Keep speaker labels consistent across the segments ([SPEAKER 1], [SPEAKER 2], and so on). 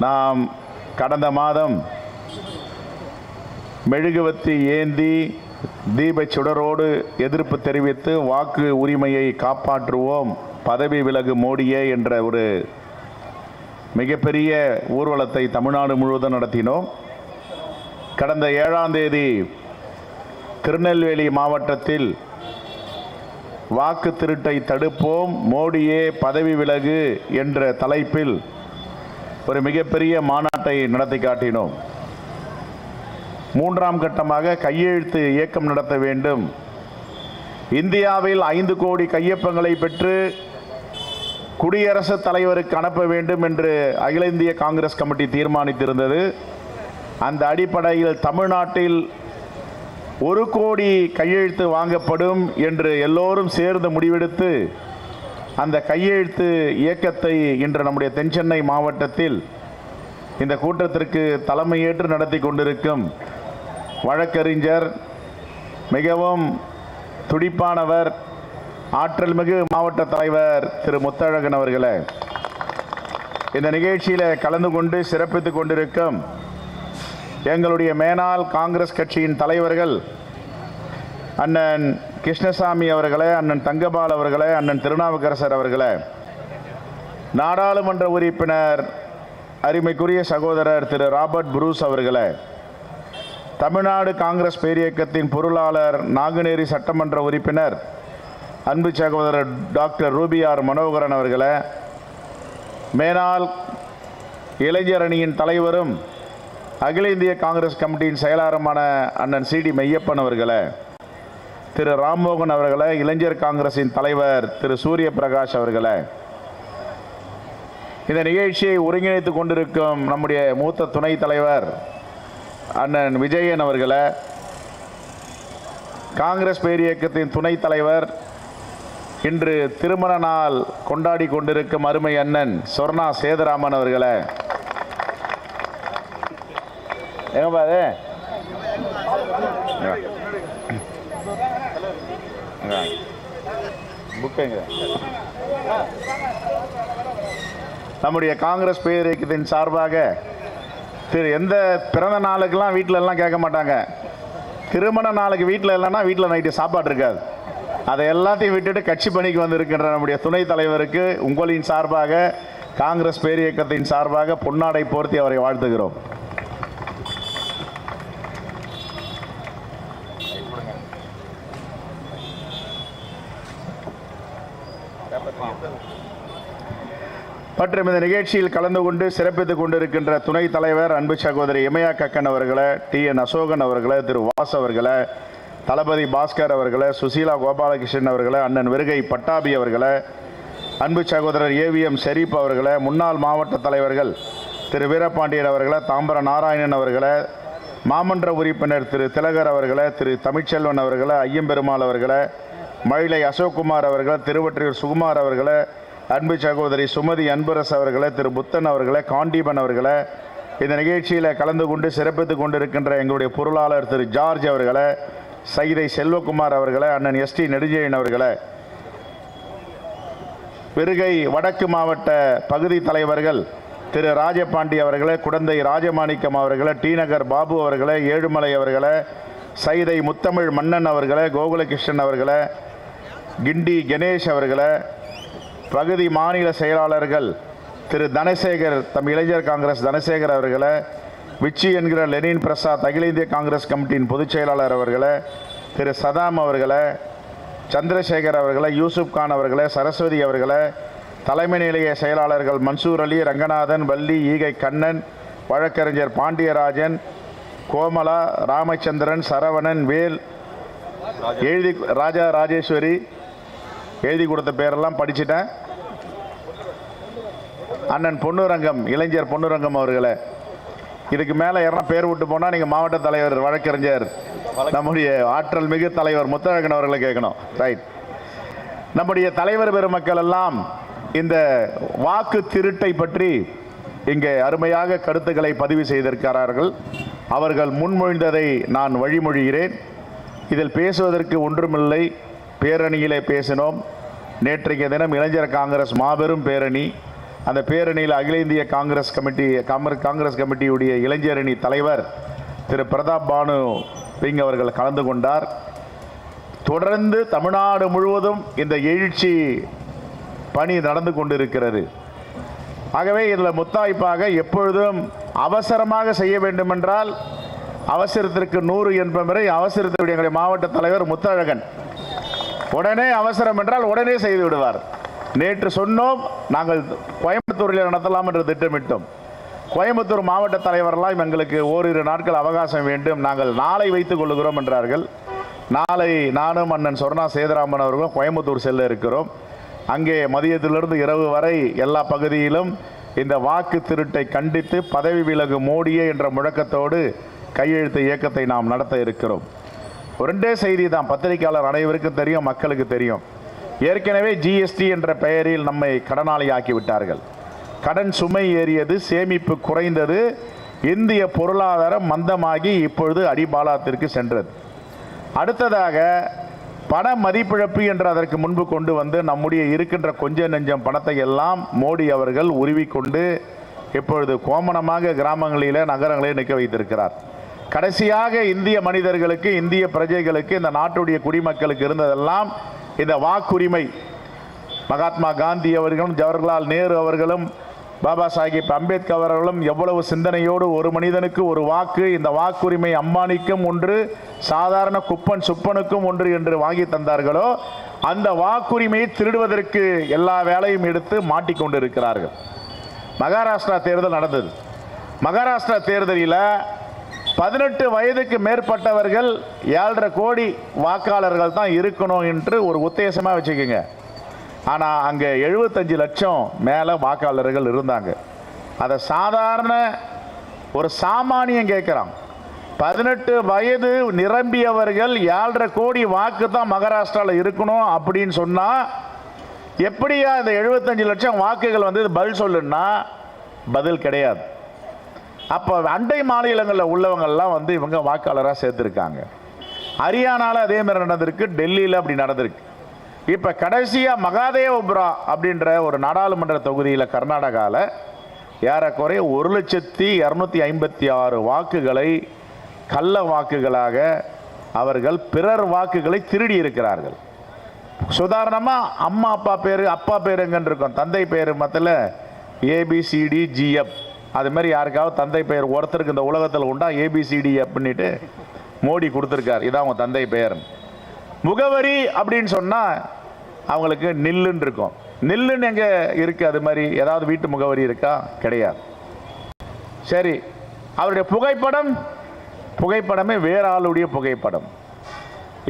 [SPEAKER 1] நாம் கடந்த மாதம் மெழுகுவத்தி ஏந்தி தீபச் சுடரோடு எதிர்ப்பு தெரிவித்து வாக்கு உரிமையை காப்பாற்றுவோம் பதவி விலகு மோடியே என்ற ஒரு மிகப்பெரிய ஊர்வலத்தை தமிழ்நாடு முழுவதும் நடத்தினோம். கடந்த ஏழாம் தேதி திருநெல்வேலி மாவட்டத்தில் வாக்கு திருட்டை தடுப்போம் மோடியே பதவி விலகு என்ற தலைப்பில் ஒரு மிகப்பெரிய மாநாட்டை நடத்தி காட்டினோம். மூன்றாம் கட்டமாக கையெழுத்து இயக்கம் நடத்த வேண்டும். இந்தியாவில் ஐந்து கோடி கையொப்பங்களை பெற்று குடியரசுத் தலைவருக்கு அனுப்ப வேண்டும் என்று அகில இந்திய காங்கிரஸ் கமிட்டி தீர்மானித்திருந்தது. அந்த அடிப்படையில் தமிழ்நாட்டில் ஒரு கோடி கையெழுத்து வாங்கப்படும் என்று எல்லோரும் சேர்ந்து முடிவெடுத்து அந்த கையெழுத்து இயக்கத்தை இன்று நம்முடைய தென்சென்னை மாவட்டத்தில் இந்த கூட்டத்திற்கு தலைமையேற்று நடத்தி கொண்டிருக்கும் வழக்கறிஞர் மிகவும் துடிப்பானவர் ஆற்றல் மிகு மாவட்ட தலைவர் திரு முத்தழகன் அவர்களே. இந்த நிகழ்ச்சியில் கலந்து கொண்டு சிறப்பித்து கொண்டிருக்கும் எங்களுடைய மேனால் காங்கிரஸ் கட்சியின் தலைவர்கள் அண்ணன் கிருஷ்ணசாமி அவர்களே அண்ணன் தங்கபால் அவர்களே அண்ணன் திருநாவுக்கரசர் அவர்களே நாடாளுமன்ற உறுப்பினர் அருமைக்குரிய சகோதரர் திரு ராபர்ட் புரூஸ் அவர்களே தமிழ்நாடு காங்கிரஸ் பேரியக்கத்தின் பொருளாளர் நாங்குநேரி சட்டமன்ற உறுப்பினர் அன்பு சகோதரர் டாக்டர் ரூபியார் மனோகரன் அவர்களே மேனால் இளைஞர் அணியின் தலைவரும் அகில இந்திய காங்கிரஸ் கமிட்டியின் செயலாளருமான அண்ணன் சிடி மெய்யப்பன் அவர்களே திரு ராம்மோகன் அவர்களை இளைஞர் காங்கிரசின் தலைவர் திரு சூரிய பிரகாஷ் அவர்களை. இந்த நிகழ்ச்சியை ஒருங்கிணைத்துக் கொண்டிருக்கும் நம்முடைய மூத்த துணைத் தலைவர் அண்ணன் விஜயன் அவர்களை காங்கிரஸ் பேரியக்கத்தின் துணைத் தலைவர் இன்று திருமண நாள் கொண்டாடி கொண்டிருக்கும் அருமை அண்ணன் சொர்ணா சேதராமன் அவர்களை. எங்க பாரு? புக்குங்க நம்முடைய காங்கிரஸ் பேரியக்கத்தின் சார்பாக திரு எந்த பிறந்த நாளுக்கெல்லாம் வீட்டில எல்லாம் கேட்க மாட்டாங்க. திருமண நாளுக்கு வீட்டில் இல்லைன்னா வீட்டில் நைட்டு சாப்பாடு இருக்காது. அதை எல்லாத்தையும் விட்டுட்டு கட்சி பணிக்கு வந்திருக்கின்ற நம்முடைய துணைத் தலைவருக்கு உங்களின் சார்பாக காங்கிரஸ் பேரியக்கத்தின் சார்பாக பொன்னாடை போர்த்தி அவரை வாழ்த்துகிறோம். மற்றும் இந்த நிகழ்ச்சியில் கலந்து கொண்டு சிறப்பித்துக் கொண்டிருக்கின்ற துணைத் தலைவர் அன்பு சகோதரி இமயா கக்கன் அவர்களை டி. என். அசோகன் அவர்களை திரு. வாஸ் அவர்களை தளபதி பாஸ்கர் அவர்களை சுசீலா கோபாலகிருஷ்ணன் அவர்களே அண்ணன் விருகை பட்டாபி அவர்களை அன்பு சகோதரர் ஏவிஎம் ஷெரீப் அவர்களை முன்னாள் மாவட்ட தலைவர்கள் திரு. வீரபாண்டியன் அவர்களை தாம்பர நாராயணன் அவர்களை மாமன்ற உறுப்பினர் திரு. திலகர் அவர்களை திரு. தமிழ்ச்செல்வன் அவர்களை ஐயம்பெருமாள் அவர்களை மயிலை அசோக்குமார் அவர்களை திருவற்றியூர் சுகுமார் அவர்களை அன்பு சகோதரி சுமதி அன்பரசு அவர்களை திரு புத்தன் அவர்களை காண்டீபன் அவர்களை இந்த நிகழ்ச்சியில் கலந்து கொண்டு சிறப்பித்துக் கொண்டிருக்கின்ற எங்களுடைய பொருளாளர் திரு ஜார்ஜ் அவர்களை சைதை செல்வகுமார் அவர்களை அண்ணன் எஸ்டி நெடுஞ்செழியன் அவர்களை பெருகை வடக்கு மாவட்ட பகுதி தலைவர்கள் திரு ராஜபாண்டி அவர்களை குடந்தை ராஜமாணிக்கம் அவர்களை டி நகர் பாபு அவர்களை ஏழுமலை அவர்களை சைதை முத்தமிழ் மன்னன் அவர்களை கோகுலகிருஷ்ணன் அவர்களை கிண்டி கணேஷ் அவர்களை பகுதி மாநில செயலாளர்கள் திரு தனசேகர் தம் இளைஞர் காங்கிரஸ் தனசேகர் அவர்களை விச்சி என்கிற லெனின் பிரசாத் அகில இந்திய காங்கிரஸ் கமிட்டியின் பொதுச் செயலாளர் அவர்களை திரு சதாம் அவர்களை சந்திரசேகர் அவர்களை யூசுப் கான் அவர்களை சரஸ்வதி அவர்களை தலைமை நிலைய செயலாளர்கள் மன்சூர் அலி ரங்கநாதன் வள்ளி ஈகை கண்ணன் வழக்கறிஞர் பாண்டியராஜன் கோமலா ராமச்சந்திரன் சரவணன் வேல் எழுதி ராஜா ராஜேஸ்வரி எழுதி கொடுத்த பேரெல்லாம் படிச்சுட்டேன். அண்ணன் பொன்னுரங்கம் இளைஞர் பொன்னுரங்கம் அவர்களை இதுக்கு மேலே யாரா பேர் விட்டு போனால் நீங்கள் மாவட்ட தலைவர் வழக்கறிஞர் நம்முடைய ஆற்றல் மிகு தலைவர் முத்தழகன் அவர்களை கேட்கணும். ரைட் நம்முடைய தலைவர் பெருமக்கள் எல்லாம் இந்த வாக்கு திருட்டை பற்றி இங்கே அருமையாக கருத்துக்களை பதிவு செய்திருக்கிறார்கள். அவர்கள் முன்மொழிந்ததை நான் வழிமொழிகிறேன். இதில் பேசுவதற்கு ஒன்றுமில்லை. பேரணியிலே பேசினோம். நேற்றைய தினம் இளைஞர் காங்கிரஸ் மாபெரும் பேரணி. அந்த பேரணியில் அகில இந்திய காங்கிரஸ் கமிட்டி காங்கிரஸ் கமிட்டியுடைய இளைஞரணி தலைவர் திரு. பிரதாப் பானு பிங் அவர்கள் கலந்து கொண்டார். தொடர்ந்து தமிழ்நாடு முழுவதும் இந்த எழுச்சி பணி நடந்து கொண்டிருக்கிறது. ஆகவே இதில் முத்தாய்ப்பாக எப்பொழுதும் அவசரமாக செய்ய வேண்டுமென்றால் அவசரத்திற்கு நூறு என்பவரை முறை அவசரத்தினுடைய எங்களுடைய மாவட்ட தலைவர் முத்தழகன் உடனே அவசரம் என்றால் உடனே செய்து விடுவார். நேற்று சொன்னோம் நாங்கள் கோயம்புத்தூரில் நடத்தலாம் என்று திட்டமிட்டோம். கோயம்புத்தூர் மாவட்ட தலைவரெல்லாம் எங்களுக்கு ஓரிரு நாட்கள் அவகாசம் வேண்டும். நாங்கள் நாளை வைத்துக் கொள்ளுகிறோம் என்றார்கள். நாளை நானும் அண்ணன் சொர்ணா சேதுராமன் அவர்களும் கோயம்புத்தூர் செல்ல இருக்கிறோம். அங்கே மதியத்திலிருந்து இரவு வரை எல்லா பகுதியிலும் இந்த வாக்கு திருட்டை கண்டித்து பதவி விலகு மோடியே என்ற முழக்கத்தோடு கையெழுத்து இயக்கத்தை நாம் நடத்த இருக்கிறோம். ரெண்டே செய்தி தான் பத்திரிகையாளர் அனைவருக்கும் தெரியும் மக்களுக்கு தெரியும். ஏற்கனவே ஜிஎஸ்டி என்ற பெயரில் நம்மை கடனாளி ஆக்கி விட்டார்கள். கடன் சுமை ஏறியது சேமிப்பு குறைந்தது. இந்திய பொருளாதாரம் மந்தமாகி இப்பொழுது அடிபாலாத்திற்கு சென்றது. அடுத்ததாக பண மதிப்பிழப்பு என்று அதற்கு முன்பு கொண்டு வந்து நம்முடைய இருக்கின்ற கொஞ்ச நெஞ்சம் பணத்தை எல்லாம் மோடி அவர்கள் உருவிக்கொண்டு இப்பொழுது கோமணமாக கிராமங்களிலே நகரங்களே நிற்க வைத்திருக்கிறார். கடைசியாக இந்திய மனிதர்களுக்கு இந்திய பிரஜைகளுக்கு இந்த நாட்டுடைய குடிமக்களுக்கு இருந்ததெல்லாம் இந்த வாக்குரிமை. மகாத்மா காந்தி அவர்களும் ஜவஹர்லால் நேரு அவர்களும் பாபா சாஹிப் அம்பேத்கர் அவர்களும் எவ்வளவு சிந்தனையோடு ஒரு மனிதனுக்கு ஒரு வாக்கு இந்த வாக்குரிமை அம்பானிக்கும் ஒன்று சாதாரண குப்பன் சுப்பனுக்கும் ஒன்று என்று வாங்கி தந்தார்களோ அந்த வாக்குரிமையை திருடுவதற்கு எல்லா வேலையும் எடுத்து மாட்டிக்கொண்டு இருக்கிறார்கள் மகாராஷ்டிரா தேர்தல் நடந்தது. மகாராஷ்டிரா தேர்தலில் பதினெட்டு வயதுக்கு மேற்பட்டவர்கள் ஏழரை கோடி வாக்காளர்கள் தான் இருக்கணும் என்று ஒரு உத்தேசமாக வச்சுக்கோங்க. ஆனால் அங்கே எழுபத்தஞ்சு லட்சம் மேலே வாக்காளர்கள் இருந்தாங்க. அதை சாதாரண ஒரு சாமானியம் கேட்குறான் பதினெட்டு வயது நிரம்பியவர்கள் ஏழரை கோடி வாக்கு தான் மகாராஷ்டிராவில் இருக்கணும் அப்படின்னு சொன்னால் எப்படியா இந்த எழுபத்தஞ்சு லட்சம் வாக்குகள் வந்து பதில் சொல்லுன்னா? பதில் கிடையாது. அப்போ அண்டை மாநிலங்களில் உள்ளவங்கள்லாம் வந்து இவங்க வாக்காளராக சேர்த்துருக்காங்க ஹரியானாவில் அதே மாதிரி நடந்திருக்கு டெல்லியில் அப்படி நடந்திருக்கு. இப்போ கடைசியாக மகாதேவபுரா அப்படின்ற ஒரு நாடாளுமன்ற தொகுதியில் கர்நாடகாவில் ஏறக்குறைய ஒரு லட்சத்தி இரநூத்தி ஐம்பத்தி ஆறு வாக்குகளை கள்ள வாக்குகளாக அவர்கள் பிறர் வாக்குகளை திருடி இருக்கிறார்கள். சுதாரணமாக அம்மா அப்பா பேர் அப்பா பேருங்கன்னு இருக்கும். தந்தை பேர் மத்தியில் ஏபிசிடி ஜிஎப் அது மாதிரி யாருக்காவது தந்தை பெயர் ஒருத்தருக்கு இந்த உலகத்தில் உண்டா ஏபிசிடி அப்படின்ட்டு மோடி கொடுத்துருக்கார். இதான் அவங்க தந்தை பெயர். முகவரி அப்படின்னு சொன்னால் அவங்களுக்கு நில்லுன்னு இருக்கும். நில்லுன்னு எங்கே இருக்குது அது மாதிரி ஏதாவது வீட்டு முகவரி இருக்கா? கிடையாது. சரி அவருடைய புகைப்படம் புகைப்படமே வேற ஆளுடைய புகைப்படம்.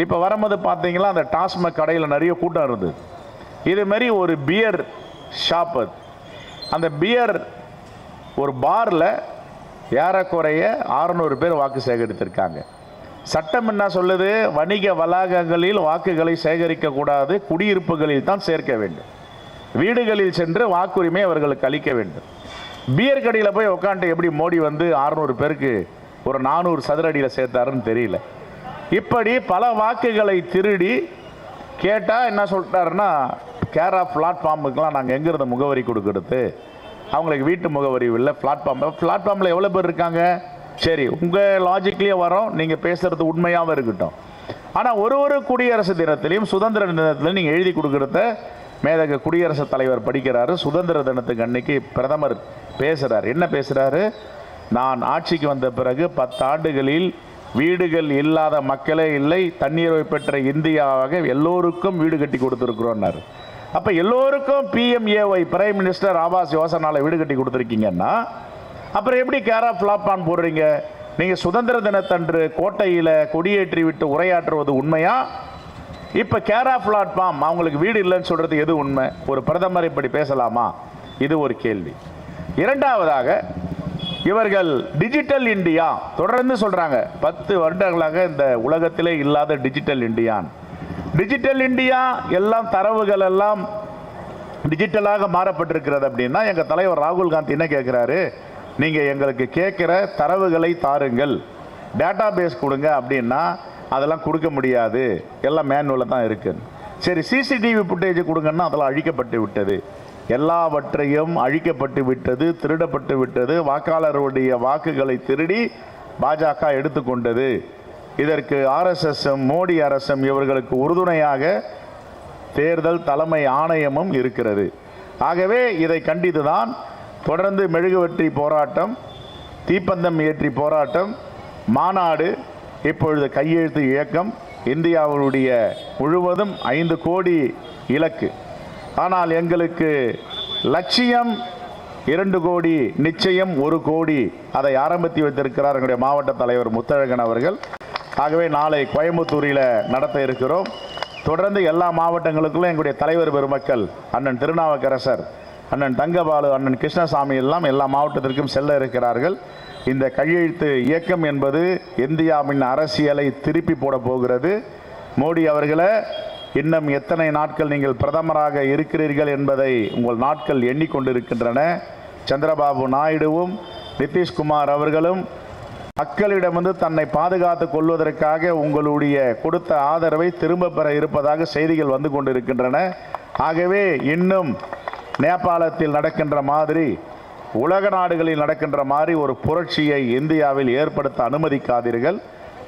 [SPEAKER 1] இப்போ வரும்போது பார்த்தீங்களா அந்த டாஸ்மாக் கடையில் நிறைய கூட்டம் இருந்தது. இது மாதிரி ஒரு பியர் ஷாப் அது. அந்த பியர் ஒரு பாரில் ஏறக்குறைய 600 பேர் வாக்கு சேகரித்திருக்காங்க. சட்டம் என்ன சொல்லுது? வணிக வளாகங்களில் வாக்குகளை சேகரிக்கக்கூடாது குடியிருப்புகளில் தான் சேர்க்க வேண்டும். வீடுகளில் சென்று வாக்குரிமை அவர்களுக்கு அளிக்க வேண்டும். பியர் கடையில் போய் உட்காந்துட்டு எப்படி மோடி வந்து 600 பேருக்கு ஒரு நானூறு சதுர அடியில் சேர்த்தாருன்னு தெரியல. இப்படி பல வாக்குகளை திருடி கேட்டால் என்ன சொல்லிட்டாருன்னா கேர் ஆஃப் பிளாட்ஃபார்முக்கெலாம் நாங்கள் எங்கேருந்து முகவரி கொடுக்கறது? அவங்களுக்கு வீட்டு முகவரி இல்லை பிளாட்ஃபார்ம் பிளாட்ஃபார்மில் எவ்வளோ பேர் இருக்காங்க? சரி உங்கள் லாஜிக்லேயே வரோம். நீங்கள் பேசுகிறது உண்மையாகவும் இருக்கட்டும். ஆனால் ஒரு ஒரு குடியரசு தினத்திலையும் சுதந்திர தினத்திலையும் நீங்கள் எழுதி கொடுக்குறத மேதக குடியரசுத் தலைவர் படிக்கிறாரு. சுதந்திர தினத்துக்கு அன்னைக்கு பிரதமர் பேசுகிறார் என்ன பேசுகிறாரு நான் ஆட்சிக்கு வந்த பிறகு பத்தாண்டுகளில் வீடுகள் இல்லாத மக்களே இல்லை தண்ணீரை பெற்ற இந்தியாவாக எல்லோருக்கும் வீடு கட்டி கொடுத்துருக்குறோன்னாரு அப்போ எல்லோருக்கும் பிஎம்ஏஒய் பிரைம் மினிஸ்டர் ஆவாஸ் யோசனால வீடு கட்டி கொடுத்துருக்கீங்கன்னா அப்புறம் எப்படி கேரா ஃப்ளாப்பான் போடுறீங்க? நீங்கள் சுதந்திர தினத்தன்று கோட்டையில் கொடியேற்றி விட்டு உரையாற்றுவது உண்மையா? இப்போ கேரா பிளாட்ஃபார்ம் அவங்களுக்கு வீடு இல்லைன்னு சொல்கிறது எது உண்மை? ஒரு பிரதமர் இப்படி பேசலாமா? இது ஒரு கேள்வி. இரண்டாவதாக இவர்கள் டிஜிட்டல் இந்தியா தொடர்ந்து சொல்கிறாங்க பத்து வருடங்களாக இந்த உலகத்திலே இல்லாத டிஜிட்டல் இந்தியான் டிஜிட்டல் இந்தியா எல்லாம் தரவுகள் எல்லாம் டிஜிட்டலாக மாறப்பட்டிருக்கிறது அப்படின்னா எங்கள் தலைவர் ராகுல் காந்தி என்ன கேட்குறாரு நீங்கள் எங்களுக்கு கேட்குற தரவுகளை தாருங்கள். டேட்டா பேஸ் கொடுங்க அப்படின்னா அதெல்லாம் கொடுக்க முடியாது. எல்லாம் மேனுவலில் தான் இருக்கு. சரி சிசிடிவி ஃபுட்டேஜ் கொடுங்கன்னா அதெல்லாம் அழிக்கப்பட்டு விட்டது. எல்லாவற்றையும் அழிக்கப்பட்டு விட்டது திருடப்பட்டு விட்டது. வாக்காளருடைய வாக்குகளை திருடி பாஜக எடுத்துக்கொண்டது இதற்கு ஆர்எஸ்எஸ்ஸும் மோடி அரசும் இவர்களுக்கு உறுதுணையாக தேர்தல் தலைமை ஆணையமும் இருக்கிறது. ஆகவே இதை கண்டித்துதான் தொடர்ந்து மெழுகுவற்றி போராட்டம் தீப்பந்தம் ஏற்றி போராட்டம் மாநாடு இப்பொழுது கையெழுத்து இயக்கம் இந்தியாவுடைய முழுவதும் ஐந்து கோடி இலக்கு. ஆனால் எங்களுக்கு லட்சியம் இரண்டு கோடி நிச்சயம் ஒரு கோடி அதை ஆரம்பித்து வைத்திருக்கிறார் எங்களுடைய மாவட்ட தலைவர் முத்தழகன் அவர்கள். ஆகவே நாளை கோயம்புத்தூரில் நடத்த இருக்கிறோம். தொடர்ந்து எல்லா மாவட்டங்களுக்குள்ளும் எங்களுடைய தலைவர் பெருமக்கள் அண்ணன் திருநாவுக்கரசர் அண்ணன் தங்கபாலு அண்ணன் கிருஷ்ணசாமி எல்லாம் எல்லா மாவட்டத்திற்கும் செல்ல இருக்கிறார்கள். இந்த கையெழுத்து இயக்கம் என்பது இந்தியாவின் அரசியலை திருப்பி போட போகிறது. மோடி அவர்களை இன்னும் எத்தனை நாட்கள் நீங்கள் பிரதமராக இருக்கிறீர்கள் என்பதை உங்கள் நாட்கள் எண்ணிக்கொண்டிருக்கின்றன. சந்திரபாபு நாயுடுவும் நிதிஷ்குமார் அவர்களும் மக்களிடம் வந்து தன்னை பாதுகாத்துக் கொள்வதற்காக உங்களுடைய கொடுத்த ஆதரவை திரும்ப பெற இருப்பதாக செய்திகள் வந்து கொண்டிருக்கின்றன. ஆகவே இன்னும் நேபாளத்தில் நடக்கின்ற மாதிரி உலக நாடுகளில் நடக்கின்ற மாதிரி ஒரு புரட்சியை இந்தியாவில் ஏற்படுத்த அனுமதிக்காதீர்கள்.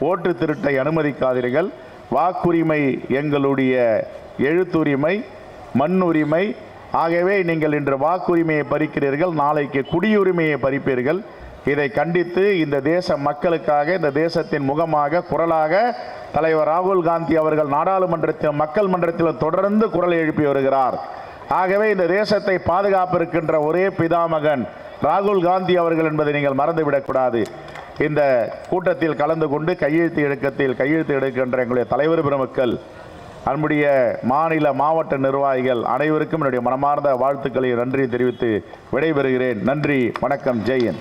[SPEAKER 1] ஓட்டு திருட்டை அனுமதிக்காதீர்கள். வாக்குரிமை எங்களுடைய எழுத்துரிமை மண்ணுரிமை. ஆகவே நீங்கள் இன்று வாக்குரிமையை பறிக்கிறீர்கள் நாளைக்கு குடியுரிமையை பறிப்பீர்கள். இதை கண்டித்து இந்த தேச மக்களுக்காக இந்த தேசத்தின் முகமாக குரலாக தலைவர் ராகுல் காந்தி அவர்கள் நாடாளுமன்றத்தில் மக்கள் மன்றத்தில் தொடர்ந்து குரல் எழுப்பி வருகிறார். ஆகவே இந்த தேசத்தை பாதுகாப்பிருக்கின்ற ஒரே பிதாமகன் ராகுல் காந்தி அவர்கள் என்பதை நீங்கள் மறந்துவிடக்கூடாது. இந்த கூட்டத்தில் கலந்து கொண்டு கையெழுத்து இயக்கத்தில் கையெழுத்து எடுக்கின்ற எங்களுடைய தலைவர் பெருமக்கள் அன்புடைய மாநில மாவட்ட நிர்வாகிகள் அனைவருக்கும் என்னுடைய மனமார்ந்த வாழ்த்துக்களை நன்றி தெரிவித்து விடைபெறுகிறேன். நன்றி வணக்கம் ஜெயன்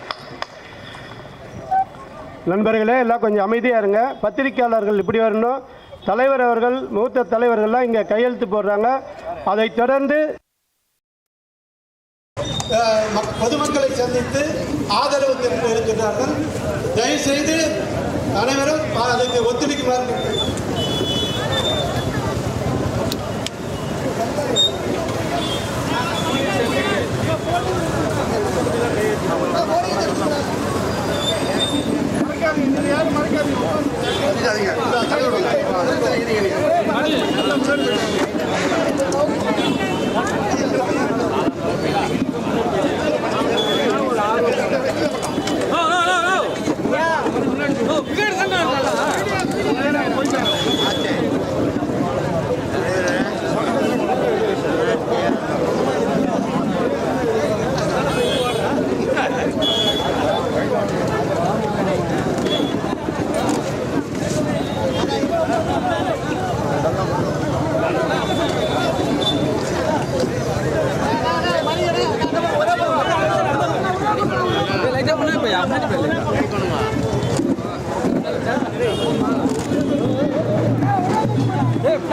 [SPEAKER 2] நண்பர்களே எல்லாம் கொஞ்சம் அமைதியாக இருங்க. பத்திரிக்கையாளர்கள் இப்படி வரணும். தலைவர் அவர்கள் மூத்த தலைவர்கள்லாம் இங்கே கையெழுத்து போடுறாங்க. அதைத் தொடர்ந்து
[SPEAKER 3] பொதுமக்களை சந்தித்து ஆதரவு தெரிவித்து தயவுசெய்து அனைவரும் அதுக்கு ஒத்துழைக்குமாறு
[SPEAKER 4] லைட்டா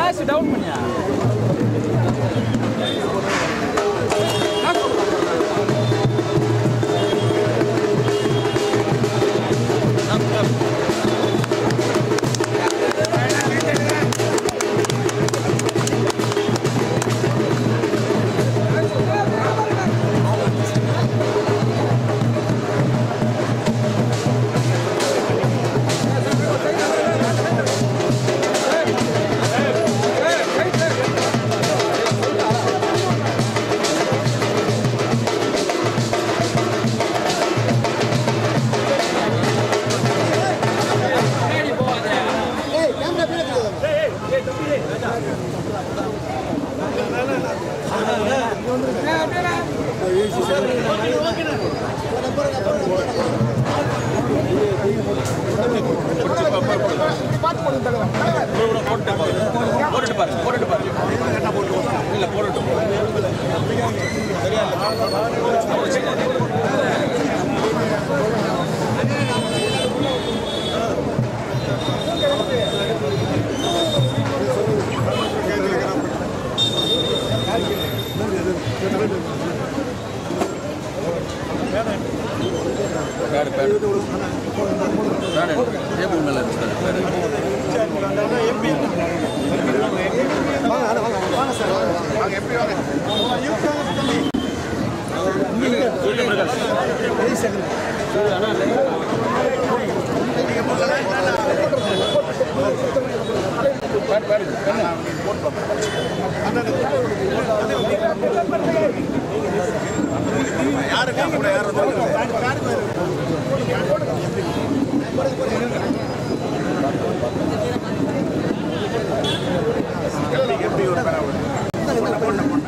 [SPEAKER 4] Sudah punya. Pad pad pad table மேல இருக்கு பேடு
[SPEAKER 3] வாங்க வாங்க எப்படி வாங்க யாருக்கு கூட யாரும் எப்படி
[SPEAKER 4] ஒரு பரவாயில்லை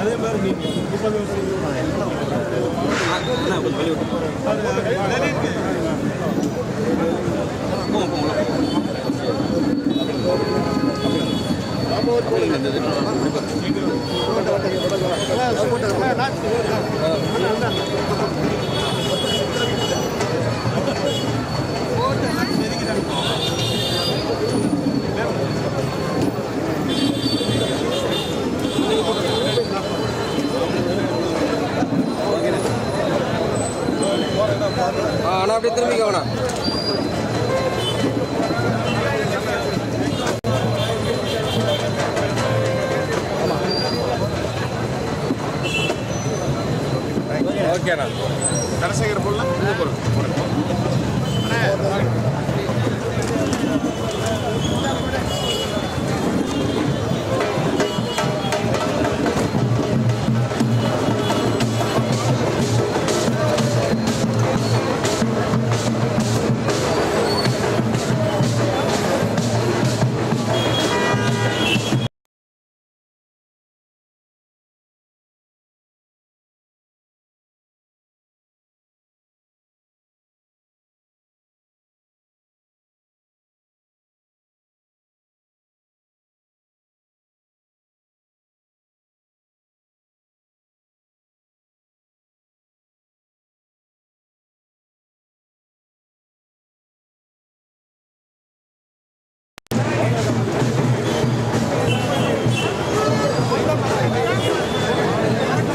[SPEAKER 3] அதே மாதிரி நீங்க
[SPEAKER 4] ஆனால்
[SPEAKER 1] ganando. Dale